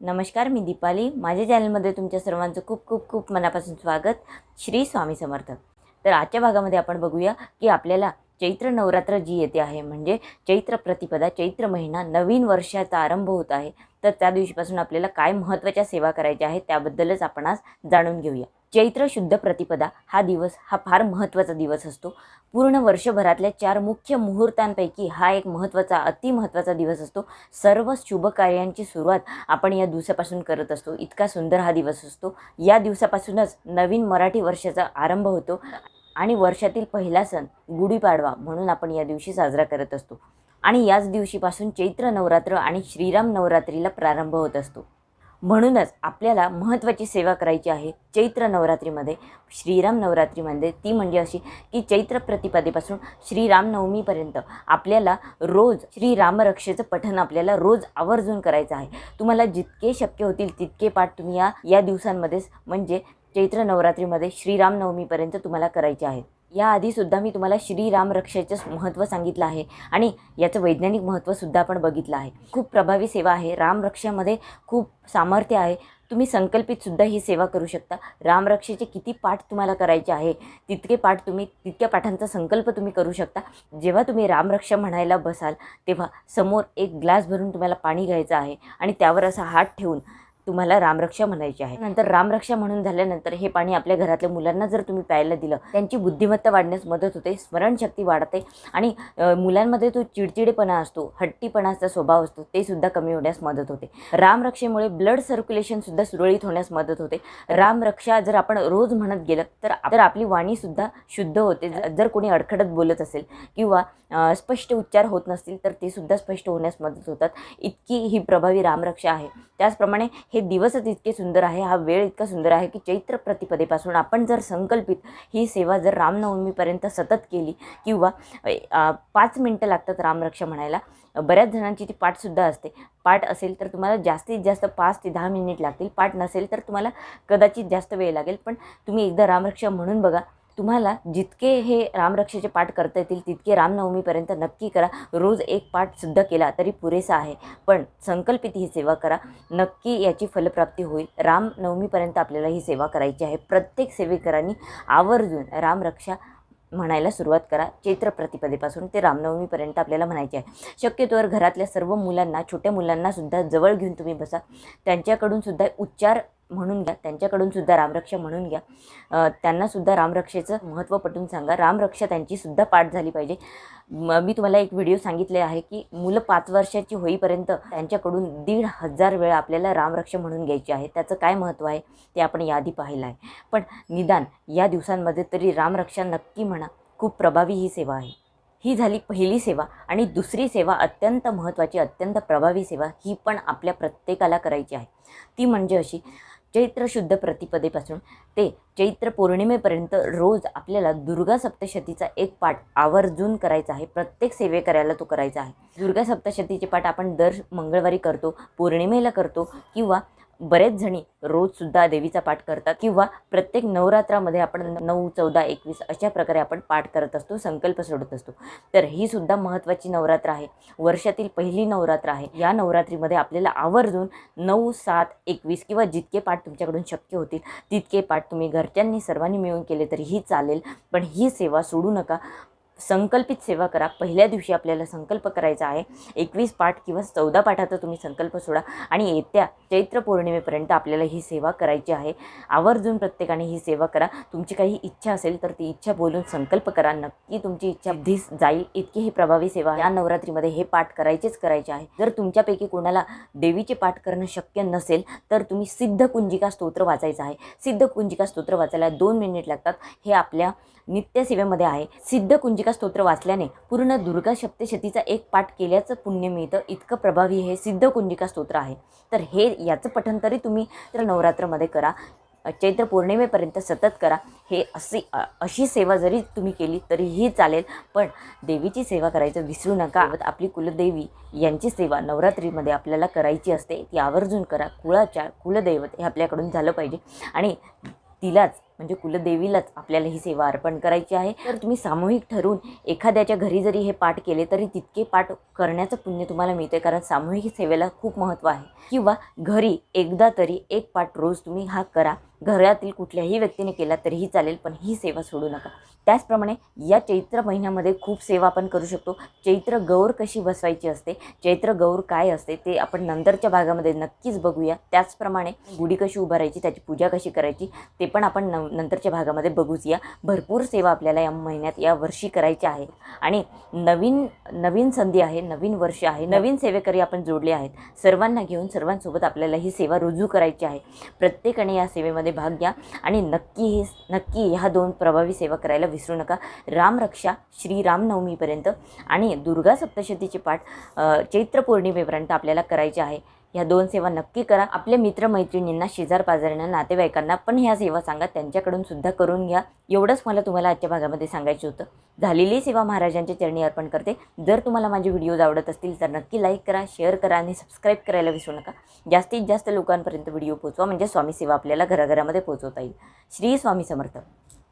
नमस्कार मी दीपाली. माझ्या चॅनलमध्ये तुमच्या सर्वांचं खूप खूप खूप मनापासून स्वागत. श्री स्वामी समर्थ. तर आजच्या भागामध्ये आपण बघूया की आपल्याला चैत्र नवरात्र जी येते आहे म्हणजे चैत्र प्रतिपदा चैत्र महिना नवीन वर्षाचा आरंभ होत आहे. तर त्या दिवशीपासून आपल्याला काय महत्त्वाच्या सेवा करायच्या आहेत त्याबद्दलच आपण आज जाणून घेऊया. चैत्र शुद्ध प्रतिपदा हा दिवस हा फार महत्त्वाचा दिवस असतो. पूर्ण वर्षभरातल्या चार मुख्य मुहूर्तांपैकी हा एक महत्त्वाचा अतिमहत्त्वाचा दिवस असतो. सर्व शुभ कार्यांची सुरुवात आपण या दिवसापासून करत असतो. इतका सुंदर हा दिवस असतो. या दिवसापासूनच नवीन मराठी वर्षाचा आरंभ होतो आणि वर्षातील पहिला सण गुढीपाडवा म्हणून आपण या दिवशी साजरा करत असतो. आणि याच दिवशीपासून चैत्र नवरात्र आणि श्रीराम नवरात्रीला प्रारंभ होत असतो. म्हणूनच आपल्याला महत्त्वाची सेवा करायची आहे चैत्र नवरात्रीमध्ये. श्रीराम नवरात्रीमध्ये ती म्हणजे अशी की चैत्र प्रतिपदेपासून श्रीरामनवमीपर्यंत आपल्याला रोज श्रीरामरक्षेचं पठण आपल्याला रोज आवर्जून करायचं आहे. तुम्हाला जितके शक्य होतील तितके पाठ तुम्ही या या दिवसांमध्येच म्हणजे चैत्र नवरात्रीमध्ये श्रीरामनवमीपर्यंत तुम्हाला करायचे आहेत. याआधीसुद्धा मी तुम्हाला श्रीराम रक्षेचं महत्त्व सांगितलं आहे आणि याचं वैज्ञानिक महत्त्वसुद्धा आपण बघितलं आहे. खूप प्रभावी सेवा आहे. रामरक्षामध्ये खूप सामर्थ्य आहे. तुम्ही संकल्पितसुद्धा ही सेवा करू शकता. रामरक्षेचे किती पाठ तुम्हाला करायचे आहे तितके पाठ तुम्ही तितक्या पाठांचा संकल्प तुम्ही करू शकता. जेव्हा तुम्ही रामरक्षा म्हणायला बसाल तेव्हा समोर एक ग्लास भरून तुम्हाला पाणी घ्यायचं आहे आणि त्यावर असा हात ठेवून तुम्हाला रामरक्षा म्हणायची आहे. नंतर रामरक्षा म्हणून झाल्यानंतर हे पाणी आपल्या घरातल्या मुलांना जर तुम्ही प्यायला दिलं त्यांची बुद्धिमत्ता वाढण्यास मदत होते स्मरणशक्ती वाढते आणि मुलांमध्ये तो चिडचिडेपणा असतो हट्टीपणाचा स्वभाव असतो ते सुद्धा कमी होण्यास मदत होते. रामरक्षेमुळे ब्लड सर्क्युलेशनसुद्धा सुरळीत होण्यास मदत होते. रामरक्षा जर आपण रोज म्हणत गेलं तर तर आपली वाणीसुद्धा शुद्ध होते. जर कोणी अडखडत बोलत असेल किंवा स्पष्ट उच्चार होत नसतील तर ते सुद्धा स्पष्ट होण्यास मदत होतात. इतकी ही प्रभावी रामरक्षा आहे. त्याचप्रमाणे हे दिवसच इतके सुंदर आहे हा वेळ इतका सुंदर आहे की चैत्र प्रतिपदेपासून आपण जर संकल्पित ही सेवा जर रामनवमीपर्यंत सतत केली किंवा पाच मिनटं लागतात रामरक्षा म्हणायला बऱ्याच जणांची ती पाठसुद्धा असते. पाठ असेल तर तुम्हाला जास्तीत जास्त पाच ते दहा मिनिट लागतील. पाठ नसेल तर तुम्हाला कदाचित जास्त वेळ लागेल. पण तुम्ही एकदा रामरक्षा म्हणून बघा तुम्हाला जितके हे रामरक्षेचे पाठ करता येतील तितके रामनवमीपर्यंत नक्की करा. रोज एक पाठसुद्धा केला तरी पुरेसा आहे. पण संकल्पित ही सेवा करा. नक्की याची फलप्राप्ती होईल. रामनवमीपर्यंत आपल्याला ही सेवा करायची आहे. प्रत्येक सेवेकरांनी आवर्जून रामरक्षा म्हणायला सुरुवात करा. चैत्र प्रतिपदेपासून ते रामनवमीपर्यंत आपल्याला म्हणायचे आहे. शक्यतोवर घरातल्या सर्व मुलांना छोट्या मुलांनासुद्धा जवळ घेऊन तुम्ही बसा. त्यांच्याकडूनसुद्धा उच्चार म्हणून घ्या. त्यांच्याकडून सुद्धा रामरक्षा म्हणून घ्या. त्यांनासुद्धा रामरक्षेचं महत्त्व पटवून सांगा. रामरक्षा त्यांचीसुद्धा पाठ झाली पाहिजे. मी तुम्हाला एक व्हिडिओ सांगितले आहे की मुलं पाच वर्षाची होईपर्यंत त्यांच्याकडून दीड हजार वेळा आपल्याला रामरक्षा म्हणून घ्यायची आहे. त्याचं काय महत्त्व आहे ते आपण याआधी पाहिलं आहे. पण निदान या दिवसांमध्ये तरी रामरक्षा नक्की म्हणा खूप प्रभावी ही सेवा आहे. ही झाली पहिली सेवा आणि दुसरी सेवा अत्यंत महत्त्वाची अत्यंत प्रभावी सेवा ही पण आपल्या प्रत्येकाला करायची आहे. ती म्हणजे अशी चैत्र शुद्ध प्रतिपदेपासून ते चैत्र पौर्णिमेपर्यंत रोज आपल्याला दुर्गा सप्तशतीचा एक पाठ आवर्जून करायचा आहे. प्रत्येक सेवेकऱ्याला तो करायचा आहे. दुर्गा सप्तशतीचे पाठ आपण दर मंगळवारी करतो पौर्णिमेला करतो किंवा बरेच जणी रोजसुद्धा देवीचा पाठ करतात किंवा प्रत्येक नवरात्रामध्ये आपण नऊ चौदा एकवीस अशा प्रकारे आपण पाठ करत असतो संकल्प सोडत असतो. तर ही सुद्धा महत्त्वाची नवरात्र आहे. वर्षातील पहिली नवरात्र आहे. या नवरात्रीमध्ये आपल्याला आवर्जून नऊ सात एकवीस किंवा जितके पाठ तुमच्याकडून शक्य होतील तितके पाठ तुम्ही घरच्यांनी सर्वांनी मिळून केले तरीही चालेल. पण ही सेवा सोडू नका. संकल्पित सेवा करा. पहिल्या दिवशी आपल्याला संकल्प करायचा आहे. एकवीस पाठ किंवा चौदा पाठाचा तुम्ही संकल्प सोडा आणि येत्या चैत्र पौर्णिमेपर्यंत आपल्याला ही सेवा करायची आहे. आवर्जून प्रत्येकाने ही सेवा करा. तुमची काही इच्छा असेल तर ती इच्छा बोलून संकल्प करा. नक्की तुमची इच्छा धीस जाईल. इतकी ही प्रभावी सेवा आहे. या नवरात्रीमध्ये हे पाठ करायचेच करायचे आहे. जर तुमच्यापैकी कोणाला देवीचे पाठ करणं शक्य नसेल तर तुम्ही सिद्ध कुंजिका स्तोत्र वाचायचं आहे. सिद्ध कुंजिका स्तोत्र वाचायला दोन मिनिट लागतात. हे आपल्या नित्यसेवेमध्ये आहे. सिद्ध कुंजिका स्तोत्र वाचल्याने पूर्ण दुर्गा सप्तशतीचा एक पाठ केल्याचं पुण्य मिळतं. इतकं प्रभावी हे सिद्ध कुंजिका स्तोत्र आहे. तर हे याचं पठण तरी तुम्ही तर नवरात्रामध्ये करा. चैत्र पौर्णिमेपर्यंत सतत करा. हे अशी अशी सेवा जरी तुम्ही केली तरीही चालेल. पण देवीची सेवा करायचं विसरू नका. आपली कुलदेवी यांची सेवा नवरात्रीमध्ये आपल्याला करायची असते. ती आवर्जून करा. कुळाच्या कुलदैवत हे आपल्याकडून झालं पाहिजे. आणि तिलाच म्हणजे कुलदेवीलाच आपल्याला ही सेवा अर्पण करायची आहे. तर तुम्ही सामूहिक ठरवून एखाद्याच्या घरी जरी हे पाठ केले तरी तितके पाठ करण्याचं पुण्य तुम्हाला मिळते कारण सामूहिक सेवेला खूप महत्त्व आहे. किंवा घरी एकदा तरी एक पाठ रोज तुम्ही हा करा. घरातील कुठल्याही व्यक्तीने केला तरीही चालेल पण ही सेवा सोडू नका. त्याचप्रमाणे या चैत्र महिन्यामध्ये खूप सेवा आपण करू शकतो. चैत्र गौर कशी बसवायची असते चैत्र गौर काय असते ते आपण नंतरच्या भागामध्ये नक्कीच बघूया. त्याचप्रमाणे गुढी कशी उभारायची त्याची पूजा कशी करायची ते पण आपण न नंतरच्या भागामध्ये बघूच या भरपूर सेवा आपल्याला या महिन्यात या वर्षी करायच्या आहेत आणि नवीन नवीन संधी आहे नवीन वर्ष आहे नवीन सेवेकरी आपण जोडले आहेत. सर्वांना घेऊन सर्वांसोबत आपल्याला ही सेवा रुजू करायची आहे. प्रत्येकाने या सेवेमध्ये भाग घ्या. आणि नक्की हे नक्की ह्या दोन प्रभावी सेवा करायला विसरू नका. रामरक्षा श्री रामनवमीपर्यंत आणि दुर्गा सप्तशतीचे पाठ चैत्र पौर्णिमेपर्यंत आपल्याला करायचे आहे. ह्या दोन सेवा नक्की करा. आपल्या मित्रमैत्रिणींना शेजार पाजाऱ्यांना नातेवाईकांना पण ह्या सेवा सांगा. त्यांच्याकडून सुद्धा करून घ्या. एवढंच मला तुम्हाला आजच्या भागामध्ये सांगायचं होतं. झालेली सेवा महाराजांच्या चरणी अर्पण करते. जर तुम्हाला माझे व्हिडिओज आवडत असतील तर नक्की लाईक करा शेअर करा आणि सबस्क्राईब करायला विसरू नका. जास्तीत जास्त लोकांपर्यंत व्हिडिओ पोचवा म्हणजे स्वामी सेवा आपल्याला घराघरामध्ये पोहोचवता येईल. श्री स्वामी समर्थ.